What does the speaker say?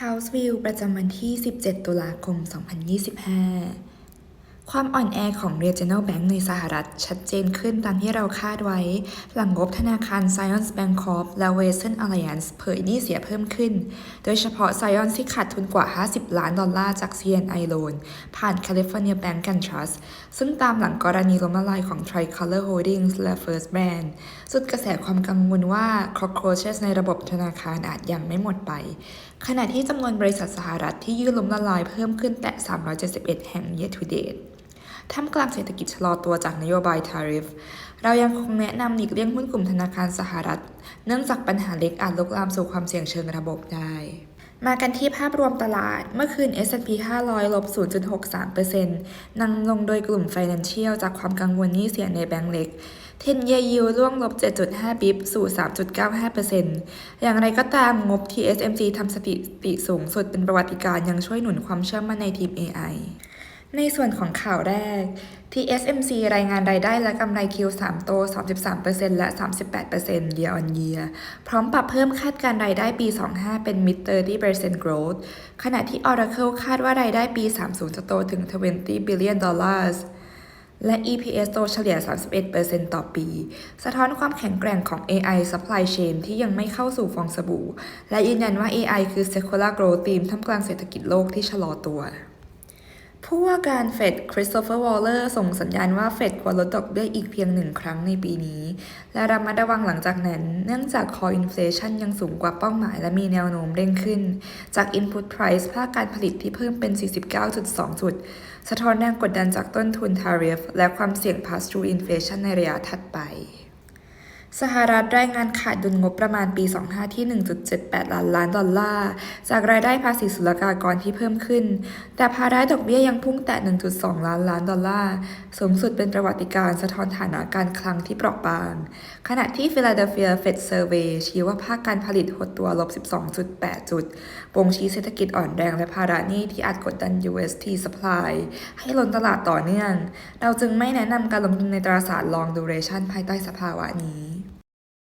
House View ประจำวันที่ 17 ตุลาคม 2025 ความอ่อนแอของ Regional Bank ในสหรัฐ ชัดเจนขึ้นตามที่เราคาดไว้ หลังงบธนาคาร Zions Bank Corp และ Western Alliance เผยหนี้เสียเพิ่มขึ้น โดยเฉพาะ Zions ที่ขาดทุนกว่า 50 ล้านดอลลาร์จาก CNI Loan ผ่าน California Bank and Trust ซึ่งตามหลังกรณีล้มละลายของ Tricolor Holdings และ First Brand สุดกระแสความกังวลว่า cockroaches ในระบบธนาคารอาจยังไม่หมดไป ขณะที่จำนวนบริษัทสหรัฐที่ยื่นล้มละลายเพิ่มขึ้นแต่371 แห่ง year to date ท่ามกลางเศรษฐกิจชะลอตัวจากนโยบาย tariff เรายังคงแนะนำหลีกเลี่ยงหุ้นกลุ่มธนาคารสหรัฐ เนื่องจากปัญหาเล็กอาจลุกลามสู่ความเสี่ยงเชิงระบบได้มากันที่ภาพรวมตลาด เมื่อคืน S&P 500 ลบ 0.63%นำลงโดยกลุ่ม Financial จากความกังวลนี้เสียในแบงก์เล็ก10 year yield ร่วงลบ 7.5 บิปสู่ 3.95%อย่างไรก็ตามงบ TSMC ทำสถิติสูงสุดเป็นประวัติการ์ยังช่วยหนุนความเชื่อมั่นในทีม AI ในส่วนของข่าวแรก TSMC รายงานรายได้และกำไร Q3 โต 33%และ 38% year on year พร้อมปรับเพิ่มคาดการรายได้ปี 25 เป็น mid 30% growth ขณะที่ Oracle คาดว่ารายได้ปี 30 จะโตถึง 20 billion dollars และ EPS โตเฉลี่ย 31%ต่อปี สะท้อนความแข็งแกร่งของ AI supply chain ที่ยังไม่เข้าสู่ฟองสบู่ และยืนยันว่า AI คือ secular growth theme ท่ามกลางเศรษฐกิจโลกที่ชะลอตัว ผู้ว่าการเฟดคริสโตเฟอร์วอลเลอร์ส่งสัญญาณว่าเฟดควรลดดอกเบี้ยอีกเพียงหนึ่งครั้งในปีนี้ และระมัดระวังหลังจากนั้น เนื่องจาก core inflation ยังสูงกว่าเป้าหมายและมีแนวโน้มเร่งขึ้น จาก input price ภาคการผลิตที่เพิ่มเป็น 49.2 จุด สะท้อนแรงกดดันจากต้นทุน tariff และความเสี่ยง pass through inflation ในระยะถัดไป สหรัฐรายงานขาดดุลงบประมาณปี 25 ที่ 1.78 ล้านล้านดอลลาร์ จากรายได้ภาษีศุลกากรที่เพิ่มขึ้น แต่ภาระดอกเบี้ยยังพุ่งแต่1.2 ล้านล้านดอลลาร์ สูงสุดเป็นประวัติการณ์สะท้อนฐานะการคลังที่เปราะบาง ขณะที่ฟิลาเดลเฟียเฟดเซอร์เวย์ชี้ว่าภาคการผลิตหดตัวลบ 12.8 จุดบ่งชี้เศรษฐกิจอ่อนแรงและภาระหนี้ที่อาจกดดัน UST supply ให้ล้นตลาดต่อเนื่อง เราจึงไม่แนะนำการลงทุนในตราสาร long duration ภายใต้สภาวะนี้